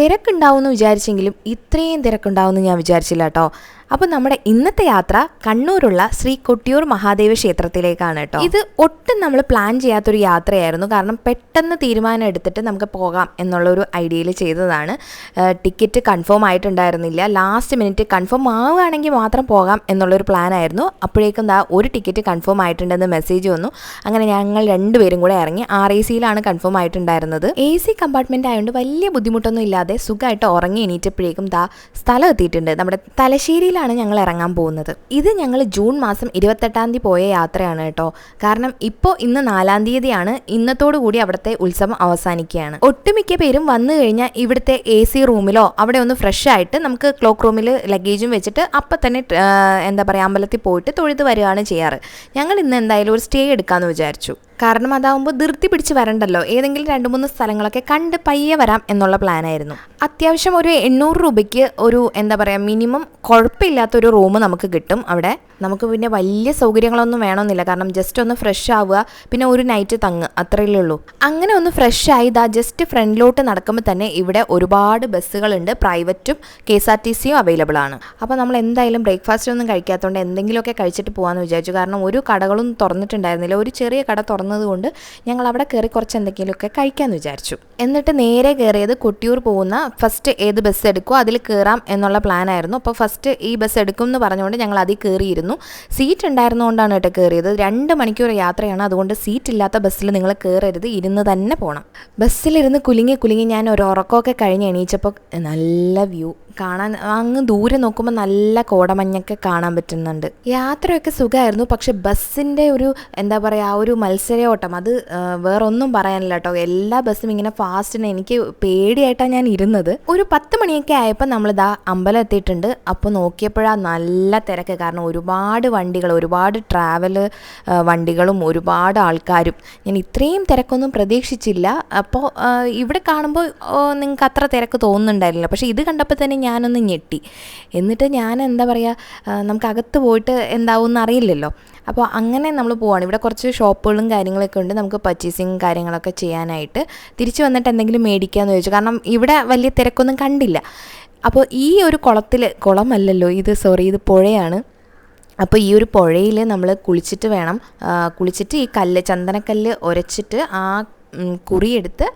തിരക്കുണ്ടാവും എന്ന് വിചാരിച്ചെങ്കിലും ഇത്രയും തിരക്കുണ്ടാവുമെന്ന് ഞാൻ വിചാരിച്ചില്ല കേട്ടോ. അപ്പോൾ നമ്മുടെ ഇന്നത്തെ യാത്ര കണ്ണൂരുള്ള ശ്രീ കൊട്ടിയൂർ മഹാദേവ ക്ഷേത്രത്തിലേക്കാണ് കേട്ടോ ഇത് ഒട്ടും നമ്മൾ പ്ലാൻ ചെയ്യാത്തൊരു യാത്രയായിരുന്നു. കാരണം പെട്ടെന്ന് തീരുമാനം എടുത്തിട്ട് നമുക്ക് പോകാം എന്നുള്ള ഒരു ഐഡിയയിൽ ചെയ്തതാണ്. ടിക്കറ്റ് കൺഫേം ആയിട്ടുണ്ടായിരുന്നില്ല. ലാസ്റ്റ് മിനിറ്റ് കൺഫേം ആവുകയാണെങ്കിൽ മാത്രം പോകാം എന്നുള്ളൊരു പ്ലാൻ ആയിരുന്നു. അപ്പോഴേക്കും ദാ ഒരു ടിക്കറ്റ് കൺഫേം ആയിട്ടുണ്ടെന്ന് മെസ്സേജ് വന്നു. അങ്ങനെ ഞങ്ങൾ രണ്ടുപേരും കൂടെ ഇറങ്ങി ആർ എ സിയിലാണ് കൺഫേം ആയിട്ടുണ്ടായിരുന്നത്. എ സി കമ്പാർട്ട്മെന്റ് ആയതുകൊണ്ട് വലിയ ബുദ്ധിമുട്ടൊന്നും ഇല്ലാതെ സുഖമായിട്ട് ഉറങ്ങി എണീറ്റപ്പോഴേക്കും ദാ സ്ഥലം എത്തിയിട്ടുണ്ട്. നമ്മുടെ തലശ്ശേരിയിലാണ് ഞങ്ങൾ ഇറങ്ങാൻ പോകുന്നത്. ഇത് ഞങ്ങൾ ജൂൺ മാസം ഇരുപത്തെട്ടാം തീയതി പോയ യാത്രയാണ് കേട്ടോ. കാരണം ഇപ്പോൾ ഇന്ന് നാലാം തീയതിയാണ്. ഇന്നത്തോടു കൂടി അവിടുത്തെ ഉത്സവം അവസാനിക്കുകയാണ്. ഒട്ടുമിക്ക പേരും വന്നു കഴിഞ്ഞാൽ ഇവിടുത്തെ എ സി റൂമിലോ അവിടെ ഒന്ന് ഫ്രഷ് ആയിട്ട് നമുക്ക് ക്ലോക്ക് റൂമിൽ ലഗേജും വെച്ചിട്ട് അപ്പം തന്നെ എന്താ പറയുക അമ്പലത്തിൽ പോയിട്ട് തൊഴുത് വരികയാണ് ചെയ്യാറ്. ഞങ്ങൾ ഇന്ന് എന്തായാലും ഒരു സ്റ്റേ എടുക്കാമെന്ന് വിചാരിച്ചു. കാരണം അതാവുമ്പോൾ ധൃതി പിടിച്ച് വരണ്ടല്ലോ. ഏതെങ്കിലും രണ്ട് മൂന്ന് സ്ഥലങ്ങളൊക്കെ കണ്ട് പയ്യെ വരാം എന്നുള്ള പ്ലാനായിരുന്നു അത്യാവശ്യം ഒരു എണ്ണൂറ് രൂപയ്ക്ക് ഒരു എന്താ പറയുക മിനിമം കുഴപ്പമില്ലാത്തൊരു റൂം നമുക്ക് കിട്ടും അവിടെ. നമുക്ക് പിന്നെ വലിയ സൗകര്യങ്ങളൊന്നും വേണമെന്നില്ല. കാരണം ജസ്റ്റ് ഒന്ന് ഫ്രഷ് ആവുക പിന്നെ ഒരു നൈറ്റ് തങ്ങ് അത്രയല്ലേ ഉള്ളൂ. അങ്ങനെ ഒന്ന് ഫ്രഷ് ആയി ഇതാ ജസ്റ്റ് ഫ്രണ്ടിലോട്ട് നടക്കുമ്പോൾ തന്നെ ഇവിടെ ഒരുപാട് ബസ്സുകളുണ്ട്. പ്രൈവറ്റും കെ എസ് ആർ ടി സിയും അവൈലബിൾ ആണ്. അപ്പോൾ നമ്മൾ എന്തായാലും ബ്രേക്ക്ഫാസ്റ്റ് ഒന്നും കഴിക്കാത്തതുകൊണ്ട് എന്തെങ്കിലുമൊക്കെ കഴിച്ചിട്ട് പോകാമെന്ന് വിചാരിച്ചു. കാരണം ഒരു കടകളും തുറന്നിട്ടുണ്ടായിരുന്നില്ല. ഒരു ചെറിയ കട തുറന്നതുകൊണ്ട് ഞങ്ങൾ അവിടെ കയറി കുറച്ച് എന്തെങ്കിലുമൊക്കെ കഴിക്കാമെന്ന് വിചാരിച്ചു. എന്നിട്ട് നേരെ കയറിയത് കൊട്ടിയൂർ പോകുന്ന ഫസ്റ്റ് ഏത് ബസ് എടുക്കുമോ അതിൽ കയറാം എന്നുള്ള പ്ലാനായിരുന്നു അപ്പോൾ ഫസ്റ്റ് ഈ ബസ് എടുക്കും എന്ന് പറഞ്ഞുകൊണ്ട് ഞങ്ങൾ അതിൽ കയറിയിരുന്നു. സീറ്റ് ഉണ്ടായിരുന്നുകൊണ്ടാണ് കേട്ടോ കയറിയത്. രണ്ട് മണിക്കൂർ യാത്രയാണ്. അതുകൊണ്ട് സീറ്റ് ഇല്ലാത്ത ബസ്സിൽ നിങ്ങൾ കയറരുത്. ഇരുന്ന് തന്നെ പോകണം ബസ്സിലിരുന്ന് കുലുങ്ങി കുലുങ്ങി ഞാൻ ഒരു ഉറക്കമൊക്കെ കഴിഞ്ഞ് എണീച്ചപ്പോൾ നല്ല വ്യൂ കാണാൻ അങ്ങ് ദൂരെ നോക്കുമ്പോൾ നല്ല കോടമഞ്ഞൊക്കെ കാണാൻ പറ്റുന്നുണ്ട്. യാത്രയൊക്കെ സുഖമായിരുന്നു പക്ഷെ ബസ്സിന്റെ ഒരു എന്താ പറയുക ആ ഒരു മത്സരയോട്ടം അത് വേറൊന്നും പറയാനില്ല കേട്ടോ. എല്ലാ ബസ്സും ഇങ്ങനെ ഫാസ്റ്റിന് എനിക്ക് പേടിയായിട്ടാണ് ഞാൻ ഇരുന്നത്. ഒരു പത്ത് മണിയൊക്കെ ആയപ്പോൾ നമ്മളിതാ അമ്പലം എത്തിയിട്ടുണ്ട്. അപ്പോൾ നോക്കിയപ്പോഴാണ് നല്ല തിരക്ക്. കാരണം ഒരുപാട് വണ്ടികൾ ഒരുപാട് ട്രാവൽ വണ്ടികളും ഒരുപാട് ആൾക്കാരും. ഞാൻ ഇത്രയും തിരക്കൊന്നും പ്രതീക്ഷിച്ചില്ല. അപ്പോൾ ഇവിടെ കാണുമ്പോൾ നിങ്ങൾക്ക് അത്ര തിരക്ക് തോന്നുന്നുണ്ടായിരുന്നില്ല. പക്ഷേ ഇത് കണ്ടപ്പോൾ തന്നെ ഞാനൊന്ന് ഞെട്ടി. എന്നിട്ട് ഞാൻ എന്താ പറയുക നമുക്ക് അകത്ത് പോയിട്ട് എന്താവും അറിയില്ലല്ലോ. അപ്പോൾ അങ്ങനെ നമ്മൾ പോവാണ്. ഇവിടെ കുറച്ച് ഷോപ്പുകളും കാര്യങ്ങളൊക്കെ ഉണ്ട്. നമുക്ക് പർച്ചേസിങ് കാര്യങ്ങളൊക്കെ ചെയ്യാനായിട്ട്. തിരിച്ച് വന്നിട്ട് എന്തെങ്കിലും മേടിക്കാമെന്ന് ചോദിച്ചു. കാരണം ഇവിടെ വലിയ തിരക്കൊന്നും കണ്ടില്ല. അപ്പോൾ ഈ ഒരു കുളത്തിൽ കുളമല്ലല്ലോ ഇത് സോറി ഇത് പുഴയാണ്. അപ്പോൾ ഈ ഒരു പുഴയിൽ നമ്മൾ കുളിച്ചിട്ട് വേണം കുളിച്ചിട്ട് ഈ കല്ല് ചന്ദനക്കല്ല് ഉരച്ചിട്ട് ആ കുറിയെടുത്ത്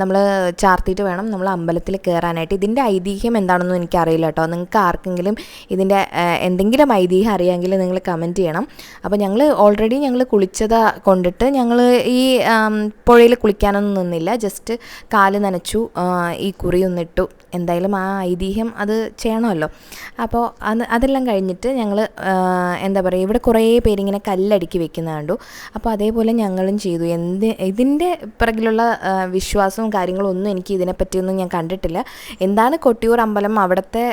നമ്മൾ ചാർത്തിയിട്ട് വേണം നമ്മൾ അമ്പലത്തിൽ കയറാനായിട്ട് ഇതിന്റെ ഐതിഹ്യം എന്താണെന്നും എനിക്കറിയില്ല കേട്ടോ. നിങ്ങൾക്ക് ആർക്കെങ്കിലും ഇതിന്റെ എന്തെങ്കിലും ഐതിഹ്യം അറിയാമെങ്കിൽ നിങ്ങൾ കമന്റ് ചെയ്യണം. അപ്പോൾ ഞങ്ങൾ ഓൾറെഡി ഞങ്ങൾ കുളിച്ചത് കൊണ്ടിട്ട് ഞങ്ങൾ ഈ പുഴയിൽ കുളിക്കാനൊന്നും നിന്നില്ല. ജസ്റ്റ് കാൽ നനച്ചു ഈ കുറി ഒന്നിട്ടു. എന്തായാലും ആ ഐതിഹ്യം അത് ചെയ്യണമല്ലോ. അപ്പോൾ അത് അതെല്ലാം കഴിഞ്ഞിട്ട് ഞങ്ങൾ എന്താ പറയുക ഇവിടെ കുറേ പേരിങ്ങനെ കല്ലടുക്കി വെക്കുന്ന കണ്ടു. അപ്പോൾ അതേപോലെ ഞങ്ങളും ചെയ്തു. എന്ത് ഇതിന്റെ പിറകിലുള്ള വിശ്വാസവും കാര്യങ്ങളും ഒന്നും എനിക്ക് ഇതിനെപ്പറ്റിയൊന്നും ഞാൻ കണ്ടിട്ടില്ല. എന്താണ് കൊട്ടിയൂർ അമ്പലം അവിടുത്തെ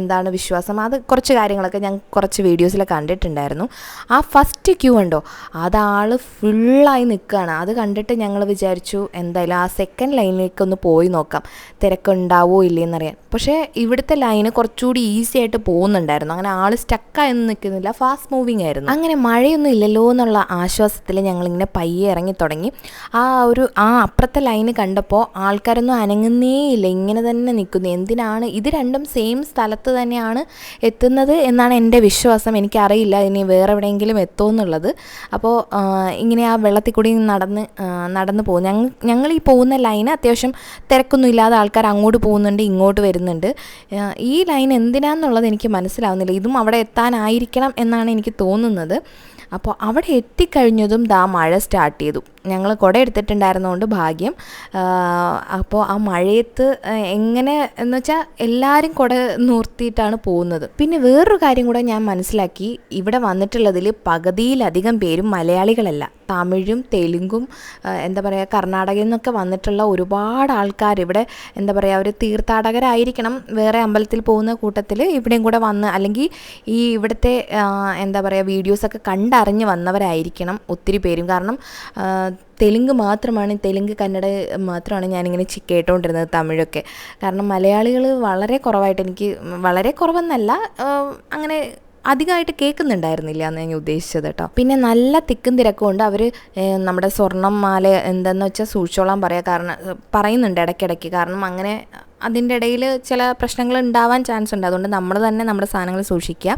എന്താണ് വിശ്വാസം? അത് കുറച്ച് കാര്യങ്ങളൊക്കെ ഞാൻ കുറച്ച് വീഡിയോസിൽ കണ്ടിട്ടുണ്ടായിരുന്നു. ആ ഫസ്റ്റ് ക്യൂ ഉണ്ടോ അതാൾ ഫുള്ളായി നിൽക്കുകയാണ് അത് കണ്ടിട്ട് ഞങ്ങൾ വിചാരിച്ചു എന്തായാലും ആ സെക്കൻഡ് ലൈനിലേക്ക് ഒന്ന് പോയി നോക്കാം. തിരക്കുണ്ടാവോ ഇല്ലയെന്നറിയാൻ പക്ഷേ ഇവിടുത്തെ ലൈന് കുറച്ചുകൂടി ഈസി ആയിട്ട് പോകുന്നുണ്ടായിരുന്നു. അങ്ങനെ ആൾ സ്റ്റക്കായൊന്നും നിൽക്കുന്നില്ല ഫാസ്റ്റ് മൂവിങ് ആയിരുന്നു. അങ്ങനെ മഴയൊന്നും ഇല്ലല്ലോ എന്നുള്ള ആശ്വാസത്തിൽ ഞങ്ങളിങ്ങനെ പയ്യെ ഇറങ്ങി തുടങ്ങി. ആ ഒരു ആ അപ്പുറത്തെ ലൈന് കണ്ടപ്പോൾ ആൾക്കാരൊന്നും അനങ്ങുന്നേ ഇല്ല ഇങ്ങനെ തന്നെ നിൽക്കുന്നു. എന്തിനാണ്? ഇത് രണ്ടും സെയിം സ്ഥലത്ത് തന്നെയാണ് എത്തുന്നത് എന്നാണ് എന്റെ വിശ്വാസം. എനിക്കറിയില്ല ഇനി വേറെ എവിടെയെങ്കിലും എത്തുമെന്നുള്ളത് അപ്പോൾ ഇങ്ങനെ ആ വെള്ളത്തിൽ കൂടി നടന്ന് നടന്നു പോകും ഞങ്ങൾ ഞങ്ങൾ ഈ പോകുന്ന ലൈന് അത്യാവശ്യം തിരക്കൊന്നും ഇല്ലാതെ ആൾക്കാർ അങ്ങോട്ട് പോകുന്നുണ്ട് ഇങ്ങോട്ട് വരുന്നുണ്ട്. ഈ ലൈൻ എന്തിനാന്നുള്ളത് എനിക്ക് മനസ്സിലാവുന്നില്ല. ഇതും അവിടെ എത്താനായിരിക്കണം എന്നാണ് എനിക്ക് തോന്നുന്നത്. അപ്പോൾ അവിടെ എത്തിക്കഴിഞ്ഞതും ദാ മഴ സ്റ്റാർട്ട് ചെയ്തു. ഞങ്ങൾ കുട എടുത്തിട്ടുണ്ടായിരുന്നതുകൊണ്ട് ഭാഗ്യം. അപ്പോൾ ആ മഴയത്ത് എങ്ങനെ എന്ന് വെച്ചാൽ എല്ലാവരും കുട നിർത്തിയിട്ടാണ് പോകുന്നത്. പിന്നെ വേറൊരു കാര്യം കൂടെ ഞാൻ മനസ്സിലാക്കി. ഇവിടെ വന്നിട്ടുള്ളതിൽ പകുതിയിലധികം പേരും മലയാളികളല്ല. തമിഴും തെലുങ്കും എന്താ പറയുക കർണാടകയിൽ നിന്നൊക്കെ വന്നിട്ടുള്ള ഒരുപാട് ആൾക്കാർ ഇവിടെ എന്താ പറയുക അവർ തീർത്ഥാടകരായിരിക്കണം. വേറെ അമ്പലത്തിൽ പോകുന്ന കൂട്ടത്തിൽ ഇവിടെയും കൂടെ വന്ന് അല്ലെങ്കിൽ ഈ ഇവിടുത്തെ എന്താ പറയുക വീഡിയോസൊക്കെ കണ്ടറിഞ്ഞ് വന്നവരായിരിക്കണം ഒത്തിരി പേരും. കാരണം തെലുങ്ക് മാത്രമാണ് തെലുങ്ക് കന്നഡ മാത്രമാണ് ഞാനിങ്ങനെ കേട്ടുകൊണ്ടിരുന്നത് തമിഴൊക്കെ. കാരണം മലയാളികൾ വളരെ കുറവായിട്ട് എനിക്ക് വളരെ കുറവെന്നല്ല അങ്ങനെ അധികമായിട്ട് കേൾക്കുന്നുണ്ടായിരുന്നില്ല എന്ന് ഞാൻ ഉദ്ദേശിച്ചത് കേട്ടോ. പിന്നെ നല്ല തിക്കും തിരക്കും ഉണ്ട്. അവർ നമ്മുടെ സ്വർണം മാല എന്തെന്ന് വെച്ചാൽ സൂക്ഷിച്ചോളാൻ പറയാം. കാരണം പറയുന്നുണ്ട് ഇടയ്ക്കിടയ്ക്ക്. കാരണം അങ്ങനെ അതിന്റെ ഇടയിൽ ചില പ്രശ്നങ്ങൾ ഉണ്ടാവാൻ ചാൻസ് ഉണ്ട്. അതുകൊണ്ട് നമ്മൾ തന്നെ നമ്മുടെ സാധനങ്ങൾ സൂക്ഷിക്കുക.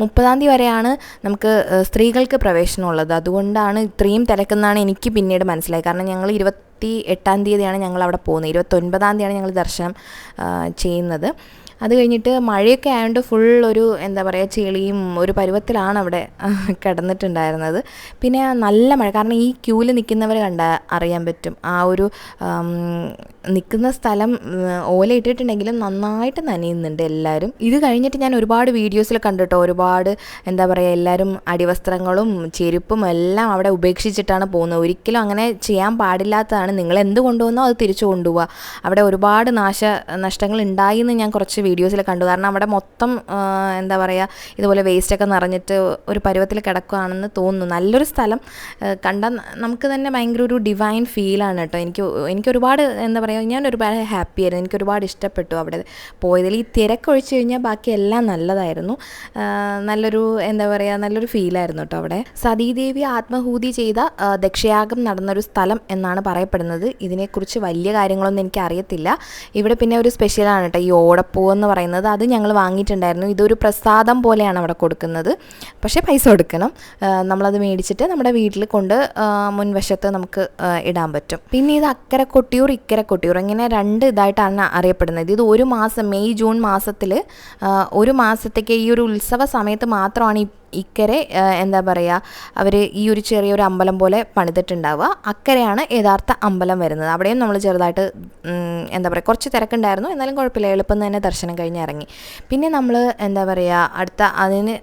മുപ്പതാം തീയതി വരെയാണ് നമുക്ക് സ്ത്രീകൾക്ക് പ്രവേശനമുള്ളത് അതുകൊണ്ടാണ് ഇത്രയും തിരക്കെന്നാണ് എനിക്ക് പിന്നീട് മനസ്സിലായത്. കാരണം ഞങ്ങൾ ഇരുപത്തി എട്ടാം തീയതിയാണ് ഞങ്ങൾ അവിടെ പോകുന്നത്. ഇരുപത്തൊൻപതാം തീയതിയാണ് ഞങ്ങൾ ദർശനം ചെയ്യുന്നത്. അത് കഴിഞ്ഞിട്ട് മഴയൊക്കെ ആയതുകൊണ്ട് ഫുൾ ഒരു എന്താ പറയുക ചെളിയും ഒരു പരുവത്തിലാണ് അവിടെ കിടന്നിട്ടുണ്ടായിരുന്നത്. പിന്നെ നല്ല മഴ കാരണം ഈ ക്യൂവിൽ നിൽക്കുന്നവർ കണ്ട അറിയാൻ പറ്റും. ആ ഒരു നിൽക്കുന്ന സ്ഥലം ഓല ഇട്ടിട്ടുണ്ടെങ്കിലും നന്നായിട്ട് നനയുന്നുണ്ട് എല്ലാവരും ഇത് കഴിഞ്ഞിട്ട് ഞാൻ ഒരുപാട് വീഡിയോസിൽ കണ്ടിട്ടോ ഒരുപാട് എന്താ പറയുക എല്ലാവരും അടിവസ്ത്രങ്ങളും ചെരുപ്പും എല്ലാം അവിടെ ഉപേക്ഷിച്ചിട്ടാണ് പോകുന്നത്. ഒരിക്കലും അങ്ങനെ ചെയ്യാൻ പാടില്ലാത്തതാണ്. നിങ്ങൾ എന്ത് കൊണ്ടുവന്നോ അത് തിരിച്ചു കൊണ്ടുപോവുക അവിടെ ഒരുപാട് നാശ നഷ്ടങ്ങൾ ഉണ്ടായി എന്ന് ഞാൻ കുറച്ച് വീഡിയോസിൽ കണ്ടു. കാരണം അവിടെ മൊത്തം എന്താ പറയുക ഇതുപോലെ വേസ്റ്റൊക്കെ നിറഞ്ഞിട്ട് ഒരു പരുവത്തിൽ കിടക്കുകയാണെന്ന് തോന്നുന്നു. നല്ലൊരു സ്ഥലം. കണ്ടാൽ നമുക്ക് തന്നെ ഭയങ്കര ഒരു ഡിവൈൻ ഫീലാണ് കേട്ടോ. എനിക്ക് എനിക്ക് ഒരുപാട് എന്താ പറയുക ഞാൻ ഒരുപാട് ഹാപ്പി ആയിരുന്നു. എനിക്ക് ഒരുപാട് ഇഷ്ടപ്പെട്ടു അവിടെ പോയതിൽ ഈ തിരക്കൊഴിച്ച് കഴിഞ്ഞാൽ ബാക്കി എല്ലാം നല്ലതായിരുന്നു. നല്ലൊരു എന്താ പറയുക നല്ലൊരു ഫീലായിരുന്നു കേട്ടോ അവിടെ. സതീദേവി ആത്മഹൂതി ചെയ്ത ദക്ഷയാഗം നടന്നൊരു സ്ഥലം എന്നാണ് പറയപ്പെടുന്നത്. ഇതിനെക്കുറിച്ച് വലിയ കാര്യങ്ങളൊന്നും എനിക്ക് അറിയത്തില്ല ഇവിടെ പിന്നെ ഒരു സ്പെഷ്യലാണ് കേട്ടോ. ഈ ഓടപ്പൂ എന്ന് പറയുന്നത് അത് ഞങ്ങൾ വാങ്ങിയിട്ടുണ്ടായിരുന്നു. ഇതൊരു പ്രസാദം പോലെയാണ് അവിടെ കൊടുക്കുന്നത്. പക്ഷേ പൈസ കൊടുക്കണം. നമ്മളത് മേടിച്ചിട്ട് നമ്മുടെ വീട്ടിൽ കൊണ്ട് മുൻവശത്ത് നമുക്ക് ഇടാൻ പറ്റും. പിന്നെ ഇത് അക്കര കൊട്ടിയൂർ ഇക്കരെ കൊട്ടിയൂർ ഇങ്ങനെ രണ്ട് ഇതായിട്ടാണ് അറിയപ്പെടുന്നത്. ഇത് ഒരു മാസം മെയ് ജൂൺ മാസത്തിൽ ഒരു മാസത്തേക്ക് ഈ ഒരു ഉത്സവ സമയത്ത് മാത്രമാണ് ഇക്കരെ എന്താ പറയുക അവർ ഈ ഒരു ചെറിയൊരു അമ്പലം പോലെ പണിതിട്ടുണ്ടാവുക. അക്കരെയാണ് യഥാർത്ഥ അമ്പലം വരുന്നത്. അവിടെയും നമ്മൾ ചെറുതായിട്ട് എന്താ പറയുക കുറച്ച് തിരക്കുണ്ടായിരുന്നു. എന്നാലും കുഴപ്പമില്ല. എളുപ്പം തന്നെ ദർശനം കഴിഞ്ഞ് ഇറങ്ങി. പിന്നെ നമ്മൾ എന്താ പറയുക അടുത്ത അതിന്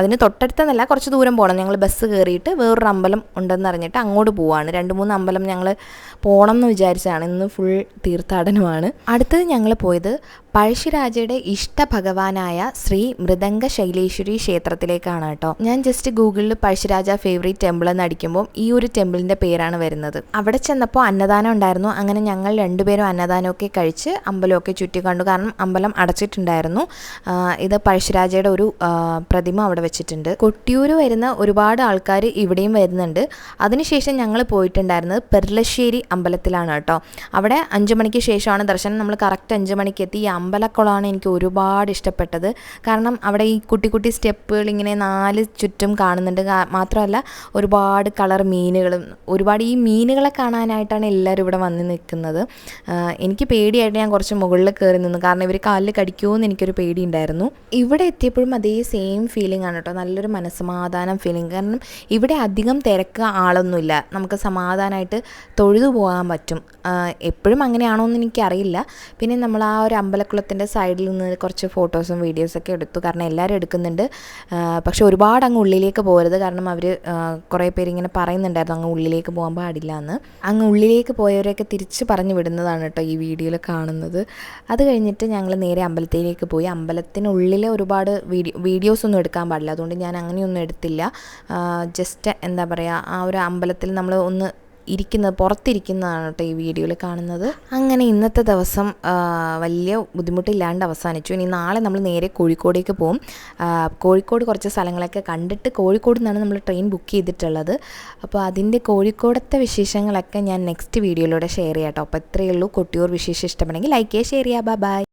അതിന് തൊട്ടടുത്തെന്നല്ല കുറച്ച് ദൂരം പോകണം ഞങ്ങൾ ബസ് കയറിയിട്ട് വേറൊരു അമ്പലം ഉണ്ടെന്ന് അറിഞ്ഞിട്ട് അങ്ങോട്ട് പോവാണ്. രണ്ട് മൂന്ന് അമ്പലം ഞങ്ങൾ പോകണം എന്ന് വിചാരിച്ചാണ് ഇന്ന് ഫുൾ തീർത്ഥാടനമാണ്. അടുത്തത് ഞങ്ങൾ പോയത് പഴശ്ശിരാജയുടെ ഇഷ്ട ഭഗവാനായ ശ്രീ മൃദംഗ ശൈലേശ്വരി ക്ഷേത്രത്തിലേക്കാണ് കേട്ടോ. ഞാൻ ജസ്റ്റ് ഗൂഗിളിൽ പഴശ്ശിരാജ ഫേവറേറ്റ് ടെമ്പിൾ എന്ന് അടിക്കുമ്പോൾ ഈ ഒരു ടെമ്പിളിന്റെ പേരാണ് വരുന്നത്. അവിടെ ചെന്നപ്പോൾ അന്നദാനം ഉണ്ടായിരുന്നു. അങ്ങനെ ഞങ്ങൾ രണ്ടുപേരും അന്നദാനമൊക്കെ കഴിച്ച് അമ്പലമൊക്കെ ചുറ്റി കണ്ടു കാരണം അമ്പലം അടച്ചിട്ടുണ്ടായിരുന്നു. ഇത് പഴശ്ശിരാജയുടെ ഒരു പ്രതിമ അവിടെ വെച്ചിട്ടുണ്ട്. കൊട്ടിയൂർ വരുന്ന ഒരുപാട് ആൾക്കാർ ഇവിടെയും വരുന്നുണ്ട്. അതിനുശേഷം ഞങ്ങൾ പോയിട്ടുണ്ടായിരുന്നത് പെർലശ്ശേരി അമ്പലത്തിലാണ് കേട്ടോ. അവിടെ അഞ്ച് മണിക്ക് ശേഷമാണ് ദർശനം. നമ്മൾ കറക്റ്റ് അഞ്ച് മണിക്ക് എത്തി. ഈ അമ്പലക്കുളമാണ് എനിക്ക് ഒരുപാട് ഇഷ്ടപ്പെട്ടത്. കാരണം അവിടെ ഈ കുട്ടി കുട്ടി സ്റ്റെപ്പുകൾ ഇങ്ങനെ നാല് ചുറ്റും കാണുന്നുണ്ട്. മാത്രമല്ല ഒരുപാട് കളർ മീനുകളും ഒരുപാട് ഈ മീനുകളെ കാണാനായിട്ടാണ് എല്ലാവരും ഇവിടെ വന്ന് നിൽക്കുന്നത്. എനിക്ക് പേടിയായിട്ട് ഞാൻ കുറച്ച് മുകളിൽ കയറി നിന്നു. കാരണം ഇവർ കാലിൽ കടിക്കുമോ എന്ന് എനിക്കൊരു പേടിയുണ്ടായിരുന്നു. ഇവിടെ എത്തിയപ്പോഴും അതേ സെയിം ഫീലിംഗ് ആണ്. കേട്ടോ നല്ലൊരു മനസ്സമാധാനം ഫീലിംഗ് കാരണം ഇവിടെ അധികം തിരക്ക് ആളൊന്നുമില്ല. നമുക്ക് സമാധാനമായിട്ട് തൊഴുതു പോകാൻ പറ്റും. എപ്പോഴും അങ്ങനെയാണോ എന്ന് എനിക്കറിയില്ല. പിന്നെ നമ്മൾ ആ ഒരു അമ്പലക്കുളത്തിന്റെ സൈഡിൽ നിന്ന് കുറച്ച് ഫോട്ടോസും വീഡിയോസൊക്കെ എടുത്തു. കാരണം എല്ലാവരും എടുക്കുന്നുണ്ട്. പക്ഷെ ഒരുപാട് അങ്ങ് ഉള്ളിലേക്ക് പോകരുത്. കാരണം അവർ കുറേ പേര് ഇങ്ങനെ പറയുന്നുണ്ടായിരുന്നു അങ്ങ് ഉള്ളിലേക്ക് പോകാൻ പാടില്ല എന്ന്. അങ്ങ് ഉള്ളിലേക്ക് പോയവരെയൊക്കെ തിരിച്ച് പറഞ്ഞു വിടുന്നതാണ് കേട്ടോ ഈ വീഡിയോയിൽ കാണുന്നത്. അത് കഴിഞ്ഞിട്ട് ഞങ്ങൾ നേരെ അമ്പലത്തിലേക്ക് പോയി. അമ്പലത്തിനുള്ളിലെ ഒരുപാട് വീഡിയോ വീഡിയോസൊന്നും എടുക്കാൻ പാടില്ല. അതുകൊണ്ട് ഞാൻ അങ്ങനെയൊന്നും എടുത്തില്ല ജസ്റ്റ് എന്താ പറയുക ആ ഒരു അമ്പലത്തിൽ നമ്മൾ ഒന്ന് ഇരിക്കുന്നത് പുറത്തിരിക്കുന്നതാണ് കേട്ടോ ഈ വീഡിയോയിൽ കാണുന്നത്. അങ്ങനെ ഇന്നത്തെ ദിവസം വലിയ ബുദ്ധിമുട്ടില്ലാണ്ട് അവസാനിച്ചു. ഇനി നാളെ നമ്മൾ നേരെ കോഴിക്കോടേക്ക് പോകും കോഴിക്കോട് കുറച്ച് സ്ഥലങ്ങളൊക്കെ കണ്ടിട്ട് കോഴിക്കോട് നിന്നാണ് നമ്മൾ ട്രെയിൻ ബുക്ക് ചെയ്തിട്ടുള്ളത്. അപ്പോൾ അതിന്റെ കോഴിക്കോടത്തെ വിശേഷങ്ങളൊക്കെ ഞാൻ നെക്സ്റ്റ് വീഡിയോയിലൂടെ ഷെയർ ചെയ്യാം കേട്ടോ. അപ്പോൾ ഇത്രയേ ഉള്ളൂ. കൊട്ടിയൂർ വിശേഷം ഇഷ്ടപ്പെടുന്നെങ്കിൽ ലൈക്ക് ചെയ്യുക ഷെയർ ചെയ്യുക. Bye bye